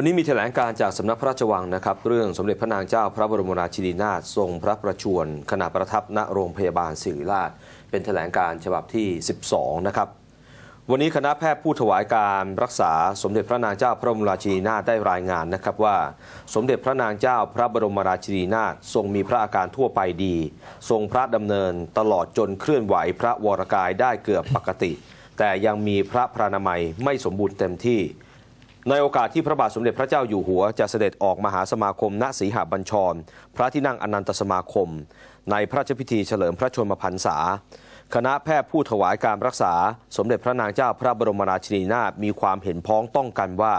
วันนี้มีแถลงการจากสำนักพระราชวังนะครับ เรื่องสมเด็จพระนางเจ้าพระบรมราชินีนาถทรงพระประชวรขณะประทับณโรงพยาบาลศิริราช เป็นแถลงการฉบับที่ 12 นะครับ วันนี้คณะแพทย์ผู้ถวายการรักษาสมเด็จพระนางเจ้าพระบรมราชินีนาถได้รายงานนะครับว่า สมเด็จพระนางเจ้าพระบรมราชินีนาถทรงมีพระอาการทั่วไปดี ทรงพระดำเนินตลอดจนเคลื่อนไหวพระวรกายได้เกือบปกติ แต่ยังมีพระพรานามัยไม่สมบูรณ์เต็มที่ ในโอกาสที่พระบาทสมเด็จพระเจ้าอยู่หัว จะเสด็จออกมหาสมาคมณศรีหบัญชร พระที่นั่งอนันตสมาคม ในพระราชพิธีเฉลิมพระชนมพรรษา คณะแพทย์ผู้ถวายการรักษา สมเด็จพระนางเจ้าพระบรมราชินีนาถมีความเห็นพ้องต้องกันว่า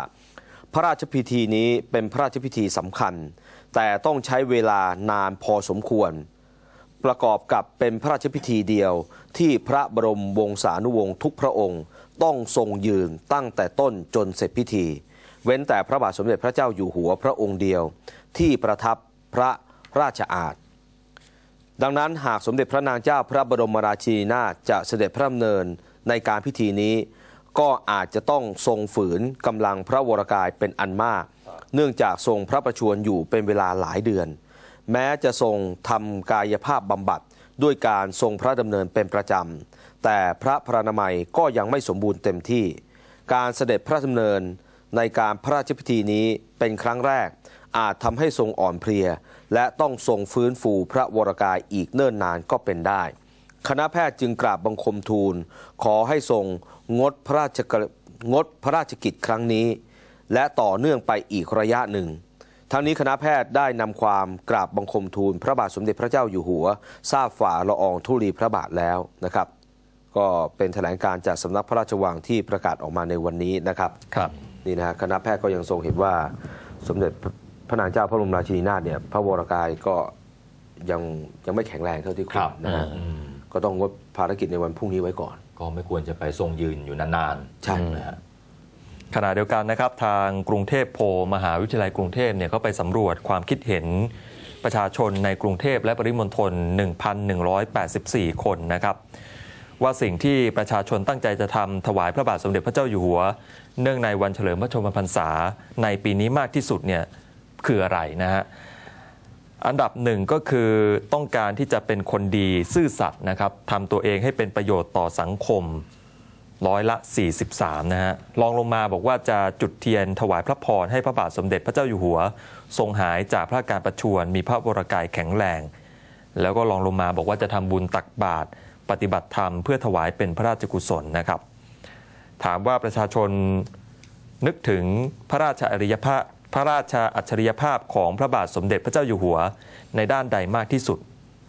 พระราชพิธีนี้เป็นพระราชพิธีสำคัญ แต่ต้องใช้เวลานานพอสมควร ประกอบกับเป็นพระราชพิธีเดียวที่พระบรมวงศานุวงศ์ทุกพระองค์ ต้องทรงยืนตั้งแต่ต้นจนเสร็จพิธี เว้นแต่พระบาทสมเด็จพระเจ้าอยู่หัวพระองค์เดียว ที่ประทับพระราชอาณดังนั้นหากสมเด็จพระนางเจ้าพระบรมราชินีนาถจะเสด็จพระดำเนินในการพิธีนี้ ก็อาจจะต้องทรงฝืนกำลังพระวรกายเป็นอันมาก เนื่องจากทรงพระประชวรอยู่เป็นเวลาหลายเดือน แม้จะทรงทำกายภาพบำบัด ด้วยการทรงพระดำเนินเป็นประจำ แต่พระพรานามัยก็ยังไม่สมบูรณ์เต็มที่ การเสด็จพระดำเนินในการพระราชพิธีนี้เป็นครั้งแรก อาจทำให้ทรงอ่อนเพลีย และต้องทรงฟื้นฟูพระวรกายอีกเนิ่นนานก็เป็นได้ คณะแพทย์จึงกราบบังคมทูล ขอให้ทรงงดพระราชงดพระราชกิจครั้งนี้ และต่อเนื่องไปอีกระยะหนึ่ง ทั้งนี้คณะแพทย์ได้นำความกราบบังคมทูล พระบาทสมเด็จพระเจ้าอยู่หัว ทราบฝ่าละอองธุลีพระบาทแล้วนะครับ ก็เป็นแถลงการจากสำนักพระราชวังที่ประกาศออกมาในวันนี้นะครับครับนี่นะฮะคณะแพทย์ก็ยังทรงเห็นว่าสมเด็จพระนางเจ้าพระบรมราชินีนาถเนี่ยพระวรกายก็ยังยังไม่แข็งแรงเท่าที่ควครัรบนะฮะอืมก็ต้องงดภารกิจในวันพรุ่งนี้ไว้ก่อน ก็ไม่ควรจะไปทรงยืนอยู่นานๆใช่นะฮะ ขณะเดียวกันนะครับทางกรุงเทพโพมหาวิทยาลัยกรุงเทพเนี่ยเขาไปสำรวจความคิดเห็นประชาชนในกรุงเทพและปริมณฑล 1,184 คนนะครับ ว่าสิ่งที่ประชาชนตั้งใจจะทำถวายพระบาทสมเด็จพระเจ้าอยู่หัว เนื่องในวันเฉลิมพระชนมพรรษา ในปีนี้มากที่สุดเนี่ยคืออะไรนะฮะอันดับหนึ่งก็คือต้องการที่จะเป็นคนดีซื่อสัตย์นะครับทำตัวเองให้เป็นประโยชน์ต่อสังคม ร้อยละ 43 นะฮะรองลงมาบอกว่าจะจุดเทียนถวายพระพรให้พระบาทสมเด็จพระเจ้าอยู่หัว ทรงหายจากพระาการประชวรมีพระวรกายแข็งแรง แล้วก็รองลงมาบอกว่าจะทำบุญตักบาตรปฏิบัติธรรมเพื่อถวายเป็นพระราชกุศลนะครับ ถามว่าประชาชนนึกถึงพระราชอริยภาพพระราชอัจฉริยภาพของพระบาทสมเด็จพระเจ้าอยู่หัว ในด้านใดมากที่สุด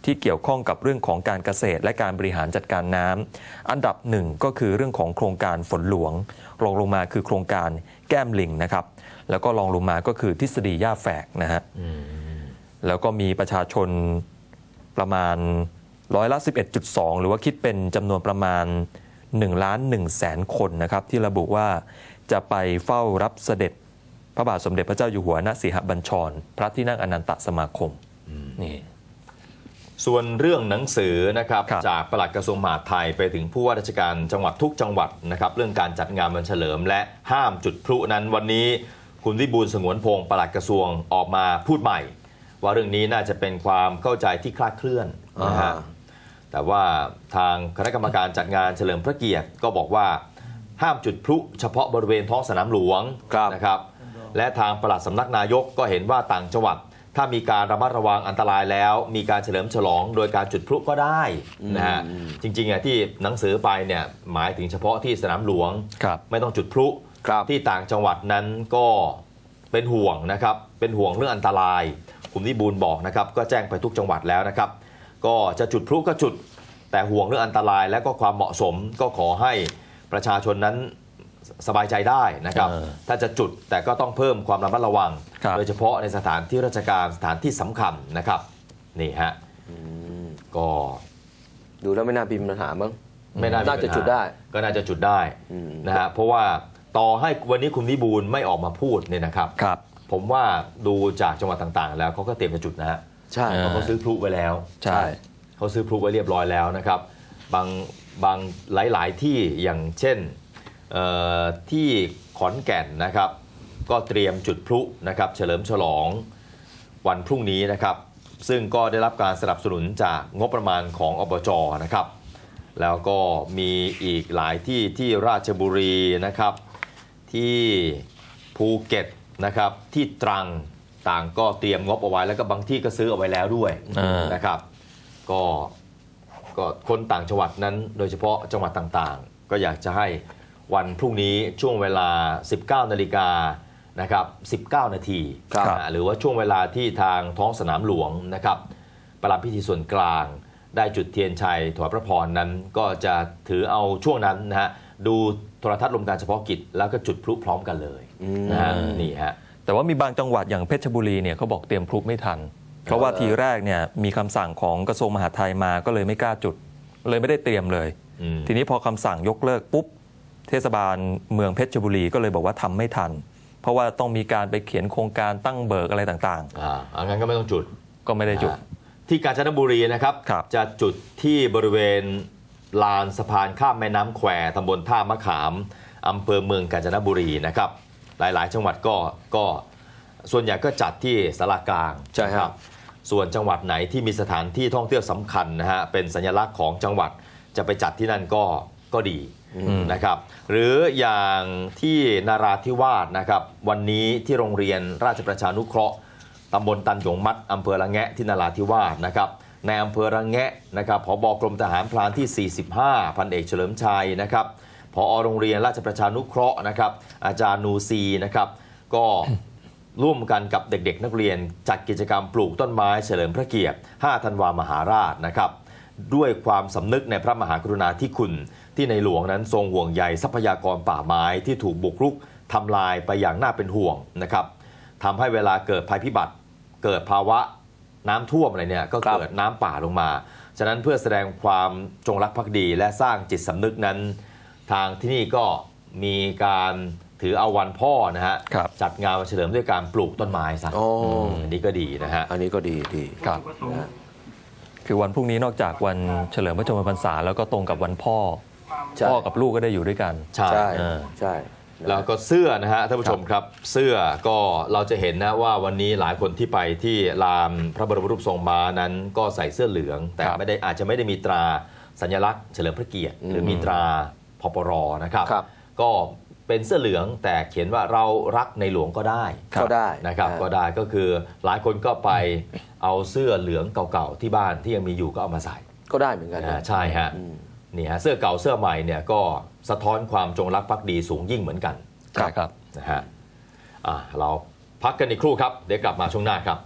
ที่เกี่ยวข้องกับเรื่องของการเกษตร และการบริหารจัดการน้ำอันดับหนึ่งก็คือเรื่องของโครงการฝนหลวงรองลงมาคือโครงการแก้มลิงนะครับ แล้วก็รองลงมาก็คือทฤษฎีย่าแฝกนะฮะแล้วก็มีประชาชนประมาณร้อยละ 11.2 หรือว่าคิดเป็นจำนวนประมาณ1ล้าน1แสนคนนะครับ ที่ระบุว่าจะไปเฝ้ารับเสด็จพระบาทสมเด็จพระเจ้าอยู่หัวณสีหบัญชร พระที่นั่งอนันตสมาคมนี่ ส่วนเรื่องหนังสือนะครับครับจากปลัดกระทรวงมหาดไทยไปถึงผู้ว่าราชการจังหวัดทุกจังหวัดนะครับเรื่องการจัดงานวันเฉลิม และห้ามจุดพลุนั้นวันนี้ คุณวิบูลย์สงวนพงศ์ปลัดกระทรวงออกมาพูดใหม่ ว่าเรื่องนี้น่าจะเป็นความเข้าใจที่คลาดเคลื่อนนะฮะอ่าแต่ว่าทางคณะกรรมการจัดงานเฉลิมพระเกียรติก็บอกว่าห้ามจุดพลุเฉพาะบริเวณท้องสนามหลวงครับนะครับและทางปลัดสำนักนายกก็เห็นว่าต่างจังหวัด ถ้ามีการระมัดระวังอันตรายแล้ว มีการเฉลิมฉลองโดยการจุดพลุก็ได้นะฮะจริงๆอะที่หนังสือไปเนี่ยหมายถึงเฉพาะที่สนามหลวง ครับ ไม่ต้องจุดพลุครับที่ต่างจังหวัดนั้นก็เป็นห่วงนะครับเป็นห่วงเรื่องอันตรายคุณวิบูลย์บอกนะครับก็แจ้งไปทุกจังหวัดแล้วนะครับ ก็จะจุดพลุก็จุด แต่ห่วงเรื่องอันตรายและก็ความเหมาะสมก็ขอให้ประชาชนนั้น สสบายใจได้นะครับเออถ้าจะจุดแต่ก็ต้องเพิ่มความระมัดระวังครับโดยเฉพาะในสถานที่ราชการสถานที่สำคัญนะครับ นี่ฮะก็ดูแล้วไม่น่ามีปัญหามั้งไม่น่ามีน่าจะปัญหจุดได้ ก็น่าจะจุดได้อืมนะฮะเพราะว่าต่อให้วันนี้คุณวิบูลย์ไม่ออกมาพูดเนี่ยนะครับครับ ผมว่าดูจากจังหวัดต่างๆ แล้วเขาก็เตรียมจะจุดนะฮะใช่เออเขาซื้อพลุไว้แล้ว ใช่เขาซื้อพลุไว้เรียบร้อยแล้วนะครับ บางบางหลาย ๆ ที่อย่างเช่นเอ่อ ที่ขอนแก่นนะครับ ก็เตรียมจุดพลุนะครับ เฉลิมฉลองวันพรุ่งนี้นะครับ ซึ่งก็ได้รับการสนับสนุนจากงบประมาณของอบจนะครับ แล้วก็มีอีกหลายที่ที่ราชบุรีนะครับ ที่ภูเก็ตนะครับที่ตรังต่างก็เตรียมงบเอาไว้แล้วก็บางที่ก็ซื้อเอาไว้แล้วด้วยนนะครับ ก็ก็คนต่างจังหวัดนั้น โดยเฉพาะจังหวัดต่างๆ ก็อยากจะให้ วันพรุ่งนี้ช่วงเวลา 19 นาฬิกานะครับ19 นาทีครับนะฮะหรือว่าช่วงเวลาที่ทางท้องสนามหลวงนะครับประรำพิธีส่วนกลาง ได้จุดเทียนชัยถวายพระพรนั้น ก็จะถือเอาช่วงนั้นนะฮะดูโทรทัศน์ลมการเฉพาะกิจ แล้วก็จุดพลุพร้อมกันเลยนะฮะนี่ฮะแต่ว่ามีบางจังหวัดอย่างเพชรบุรีเนี่ยเขาบอกเตรียมพลุไม่ทัน เพราะว่าทีแรกเนี่ยมีคำสั่งของกระทรวงมหาดไทยมาก็เลยไม่กล้าจุด เลยไม่ได้เตรียมเลยอืมทีนี้พอคำสั่งยกเลิกปุ๊บ เทศบาลเมืองเพชรบุรีก็เลยบอกว่าทำไม่ทัน เพราะว่าต้องมีการไปเขียนโครงการตั้งเบิกอะไรต่างอ่าอังั้นก็ไม่ต้องจุดๆก็ไม่ได้จุดอ่าที่กาญจนบุรีนะครับครับจะจุดที่บริเวณลานสะพานข้ามแม่น้ำแควตำบลท่ามะขามอำเภอเมืองกาญจนบุรีนะครับ หลายๆ จังหวัดก็ก็ส่วนใหญ่ก็จัดที่สารากลางใช่ครับ ส่วนจังหวัดไหนที่มีสถานที่ท่องเที่ยวสำคัญนะฮะเป็นสัญลักษณ์ของจังหวัดจะไปจัดที่นั่นก็ก็ดี นะครับ หรืออย่างที่นาราธิวาสนะครับ วันนี้ที่โรงเรียนราชประชานุเคราะห์ตำบลตันหยงมัดอำเภอระแงะที่นราธิวาสนะครับในอำเภอระแงะนะครับผบกรมทหารพรานที่ 45 พันเอกเฉลิมชัยนะครับผอโรงเรียนราชประชานุเคราะห์นะครับ อาจารย์นูซีนะครับ ก็ร่วมกันกับเด็กๆ นักเรียนจัดกิจกรรมปลูกต้นไม้เฉลิมพระเกียรติ 5 ธันวามหาราชนะครับ ด้วยความสำนึกในพระมหากรุณาธิคุณ ที่ในหลวงนั้นทรงห่วงใยทรัพยากรป่าไม้ที่ถูกบุกรุกทำลายไปอย่างน่าเป็นห่วงนะครับทำให้เวลาเกิดภัยพิบัติ เกิดภาวะน้ำท่วมอะไรเนี่ยก็ครับเกิดน้ำป่าลงมา ฉะนั้นเพื่อแสดงความจงรักภักดีและสร้างจิตสำนึกนั้น ทางที่นี่ก็มีการถือเอาวันพ่อนะฮะครับจัดงานวันเฉลิมด้วยการปลูกต้นไม้ซะอ๋ออืมอันนี่ก็ดีนะฮะ อันนี้ก็ดีดีครับ คือวันพรุ่งนี้นอกจากวันเฉลิมพระชนมพรรษาแล้วก็ตรงกับวันพ่อ ใช่พ่อกับลูกก็ได้อยู่ด้วยกัน ใช่ใช่เออ ใช่ แล้วก็เสื้อนะฮะท่านผู้ชมครับ เสื้อก็เราจะเห็นนะว่าวันนี้หลายคนที่ไปที่ลานพระบรมรูปทรงม้านั้นก็ใส่เสื้อเหลือง แต่ครับไม่ได้อาจจะไม่ได้มีตราสัญลักษณ์เฉลิมพระเกียรติ หรือมีตราพปรนะครับ ครับ ก็ เป็นเสื้อเหลืองแต่เขียนว่าเรารักในหลวงก็ได้ก็ได้นะครับอ่าก็ได้ก็คือหลายคนก็ไปเอาเสื้อเหลืองเก่าๆที่บ้านที่ยังมีอยู่ก็เอามาใส่ก็ได้เหมือนกันนะนะฮะใช่ฮะอืมนี่ฮะเสื้อเก่าเสื้อใหม่เนี่ยก็สะท้อนความจงรักภักดีสูงยิ่งเหมือนกันใช่ครับนะฮะอะเราพักกันอีกครู่ครับ เดี๋ยวกลับมาช่วงหน้าครับ